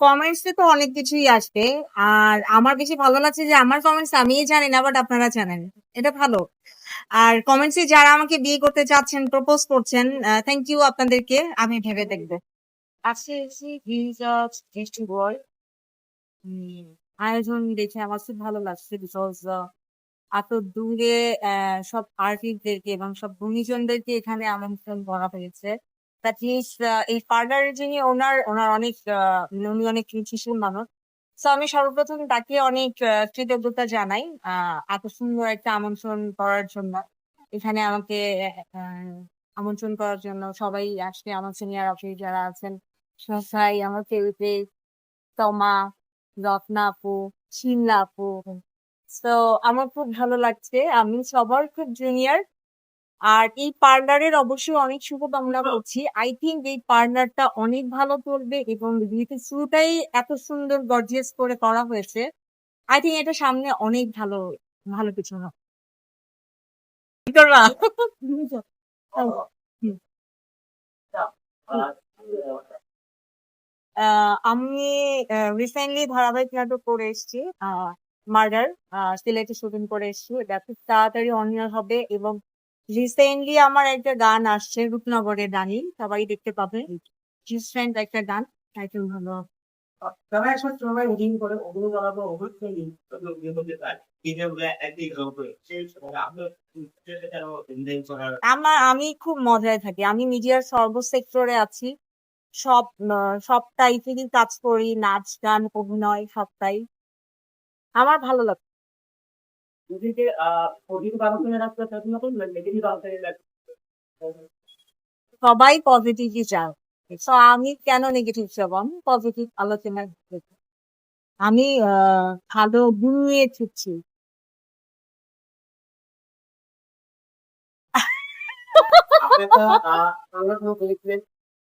কমেন্টসে তো অনেক কিছুই আসবে আর আমার বেশি ভালো লাগছে যে আমার কমেন্টস আমিই জানি না বাট আপনারা জানেন। এটা ভালো। আর কমেন্টসে যারা আমাকে বিয়ে করতে চাচ্ছেন প্রপোজ করছেন থ্যাংক ইউ আপনাদেরকে। আমি ভেবে দেখব। আয়োজন দেখে আমার খুব ভালো লাগছে বিকজ এত দূরে সব আর্টিস্টদেরকে এবং সব গুণীজনদেরকে এখানে আমন্ত্রণ করা হয়েছে। দ্যাট মিনস এই পার্লারের যিনি ওনার ওনার অনেক উনি অনেক শিশুর মানুষ। তো আমি সর্বপ্রথম তাকে অনেক কৃতজ্ঞতা জানাই এত সুন্দর একটা আমন্ত্রণ করার জন্য। এখানে আমাকে আমন্ত্রণ করার জন্য সবাই আসলে আমার সিনিয়র অফিস যারা আছেন, সবাই আমার ফেভারিট তমা, রত্না আপু, শিমলা আপু। তো আমার খুব ভালো লাগছে, আমি সবার খুব জুনিয়র আর এই পার্লারের অবশ্যই অনেক শুভকামনা করছি। আই থিঙ্ক এই পার্লারটা অনেক ভালো চলবে এবং যেহেতু শুরুটাই এত সুন্দর গর্জিয়াস করে করা হয়েছে আই থিঙ্ক এটা সামনে অনেক ভালো ভালো কিছু না আমি রিসেন্টলি ধারাবাহিক নাটক করে এসেছি মার্ডার সিলেটে শুটিং করে এসেছি। এটা খুব তাড়াতাড়ি অনিয়ার হবে এবং রিসেন্টলি আমার একটা গান আসছে রূপনগরে গানই সবাই দেখতে পাবে। ডিফারেন্ট একটা গান টাইটেল করার। আমার আমি খুব মজায় থাকি। আমি মিডিয়ার সর্ব সেক্টরে আছি। সব আহ, সব টাইপেরই কাজ করি নাচ গান অভিনয় সবটাই আমার ভালো লাগে। সবাই পজিটিভই চায় আমি কেন নেগেটিভ চাবো আমি পজিটিভ আলোচনা আমি ভালো গুণ ছুটছি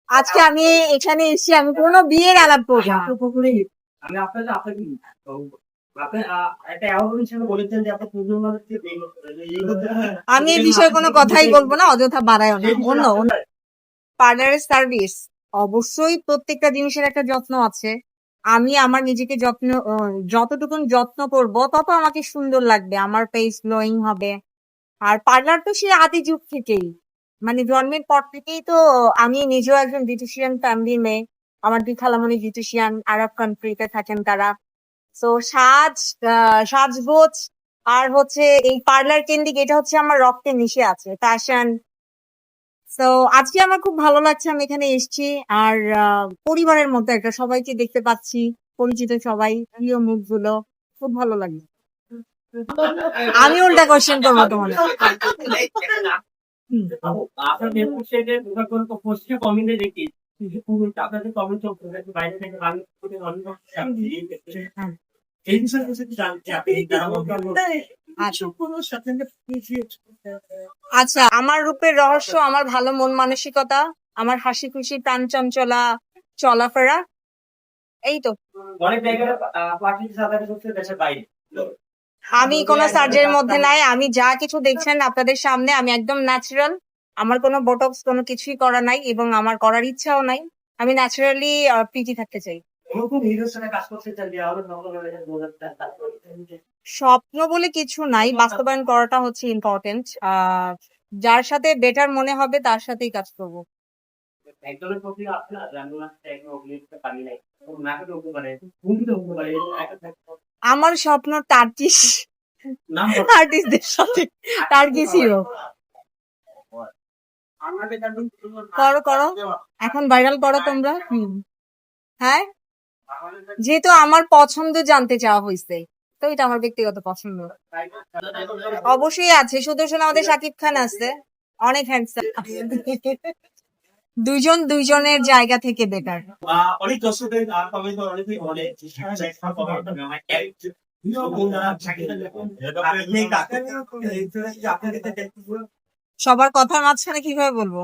আজকে আমি এখানে এসেছি আমি কোনো বিয়ের আলাপ করব না। আপনার আপনাকে আমি এই বিষয়ে কোনো কথাই বলব না অযথা বাড়ায় না। অন্য পার্লারের সার্ভিস অবশ্যই প্রত্যেকটা জিনিসের একটা যত্ন আছে। আমি আমার নিজেকে যত্ন যতটুকু যত্ন করব তত আমাকে সুন্দর লাগবে আমার ফেস গ্লোয়িং হবে। আর পার্লার তো সে আদি যুগ থেকেই। মানে জন্মের পর থেকেই তো আমি নিজেও একজন বিউটিশিয়ান ফ্যামিলি মেয়ে আমার দুই খালামণি বিউটিশিয়ান আরব কান্ট্রিতে থাকেন তারা। তো সাজ সাজগোজ আর হচ্ছে এই পার্লার কেন্দ্রিক, এটা হচ্ছে আমার রক্তে মিশে আছে ফ্যাশন তো আজকে আমার খুব ভালো লাগছে, আমি এখানে এসেছি আর পরিবারের মধ্যে একটা সবাইকে দেখতে পাচ্ছি, পরিচিত সবাই, প্রিয় মুখগুলো, খুব ভালো লাগে আমি উল্টা কোশ্চেন করব তোমার এই বিষয়ে কিছু জানতে আপনি আচ্ছা আমার রূপের রহস্য আমার ভালো মন মানসিকতা আমার হাসি খুশি টান চঞ্চলা চলাফেরা এই তো। সার্জারি আমি কোনো সার্জারির মধ্যে নাই আমি যা কিছু দেখছেন আপনাদের সামনে আমি একদম ন্যাচারাল আমার কোনো বোটক্স কোনো কিছুই করা নাই এবং আমার করার ইচ্ছাও নাই। আমি ন্যাচারালি পিটি থাকতে চাই। ওরকম হিরোর সাথে কাজ করতে চান যে আমাদের নকল হয়ে গেছে বোঝাতে স্বপ্ন বলে কিছু নাই বাস্তবায়ন করাটা হচ্ছে ইম্পর্টেন্ট যার সাথে বেটার মনে হবে তার সাথেই কাজ করব। প্রতি আপনার রান্না একদম নাই। আমার স্বপ্ন নাম আর্টিস্টদের সাথে। টার্কিসই হোক করো করো। এখন ভাইরাল করো তোমরা। হ্যাঁ? যেহেতু আমার পছন্দ জানতে চাওয়া হয়েছে তো এটা আমার ব্যক্তিগত পছন্দ। অবশ্যই আছে সুদর্শন আমাদের শাকিব খান আছে, অনেক হ্যান্ডসাম দুইজন দুইজনের জায়গা থেকে বেটার সবার কথার মাঝখানে কীভাবে বলব?